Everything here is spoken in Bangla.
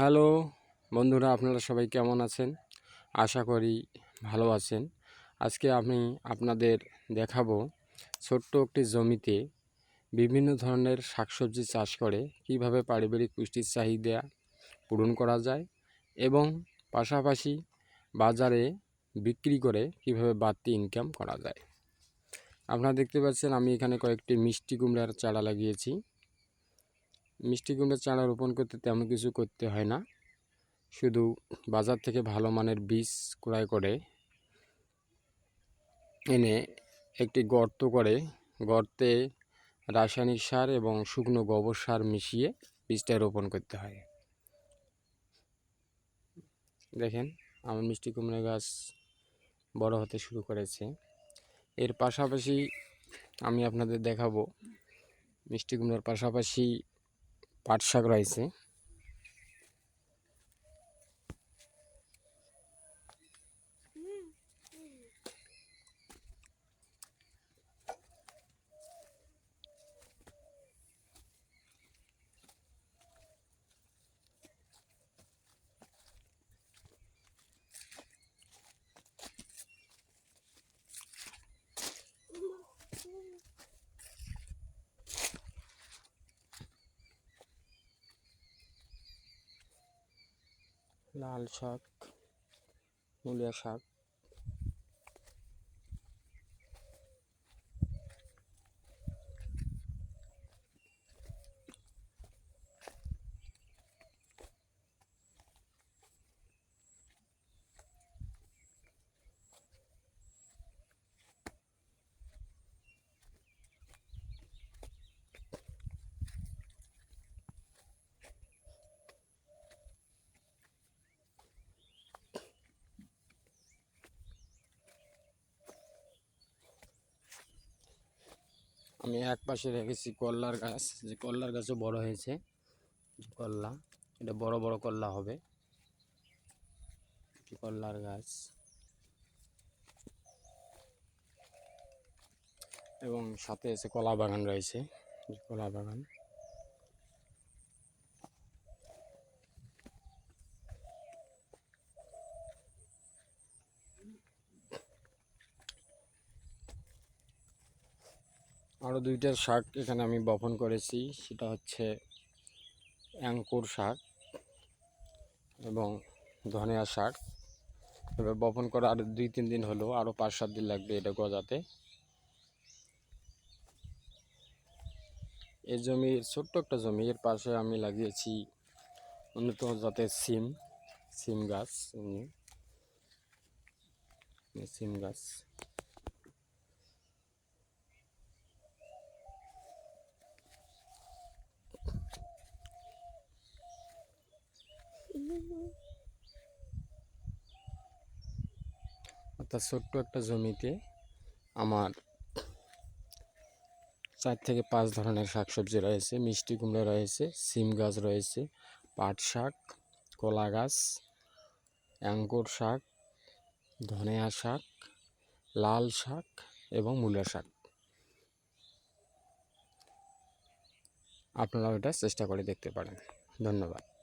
হ্যালো, বন্ধুরা আপনারা সবাই কেমন আছেন? আশা করি ভালো আছেন। আজকে আমি আপনাদের দেখাবো ছোট্ট একটি জমিতে বিভিন্ন ধরনের শাকসবজি চাষ করে কীভাবে পারিবারিক পুষ্টির চাহিদা পূরণ করা যায় এবং পাশাপাশি বাজারে বিক্রি করে কীভাবে বাড়তি ইনকাম করা যায়। আপনারা দেখতে পাচ্ছেন আমি এখানে কয়েকটি মিষ্টি কুমড়ার চারা লাগিয়েছি। মিষ্টি কুমড়ার চারা রোপণ করতে তেমন কিছু করতে হয় না। শুধু বাজার থেকে ভালো মানের বীজ ক্রয় করে, এনে একটি গর্ত করে, গর্তে রাসায়নিক সার এবং শুকনো গোবর সার মিশিয়ে বীজটা রোপণ করতে হয়। দেখেন, আমার মিষ্টি কুমড়া গাছ বড় হতে শুরু করেছে। এর পাশাপাশি আমি আপনাদের দেখাবো, মিষ্টি কুমড়ার পাশাপাশি পাট শাক রয়েছে লাল শাক মূলিয়া শাক। আমি এক পাশে রেখেছি করলার গাছ, যে করলার গাছও বড় হয়েছে করলা এটা বড় বড় করলা হবে। করলার গাছ। এবং সাথে এসে কলা বাগান রয়েছে, কলা বাগান। আরও দুইটা শাক এখানে আমি বপন করেছি। সেটা হচ্ছে অ্যাঙ্কুর শাক এবং ধনিয়া শাক। এবার বপন করা আরও দুই তিন দিন হলো আরও পাঁচ সাত দিন লাগবে এটা গজাতে। এই জমির ছোট্ট একটা জমি, এর পাশে আমি লাগিয়েছি উন্নত জাতের সিম সিম গাছ। সিম গাছ। অর্থাৎ ছোট্ট একটা জমিতে আমার চার থেকে পাঁচ ধরনের শাকসবজি রয়েছে, মিষ্টি কুমড়ো রয়েছে, সিম গাছ রয়েছে, পাট শাক, কলা গাছ, অ্যাঙ্কুর শাক, ধনিয়া শাক, লাল শাক এবং মূলা শাক। আপনারা এটা চেষ্টা করে দেখতে পারেন। ধন্যবাদ।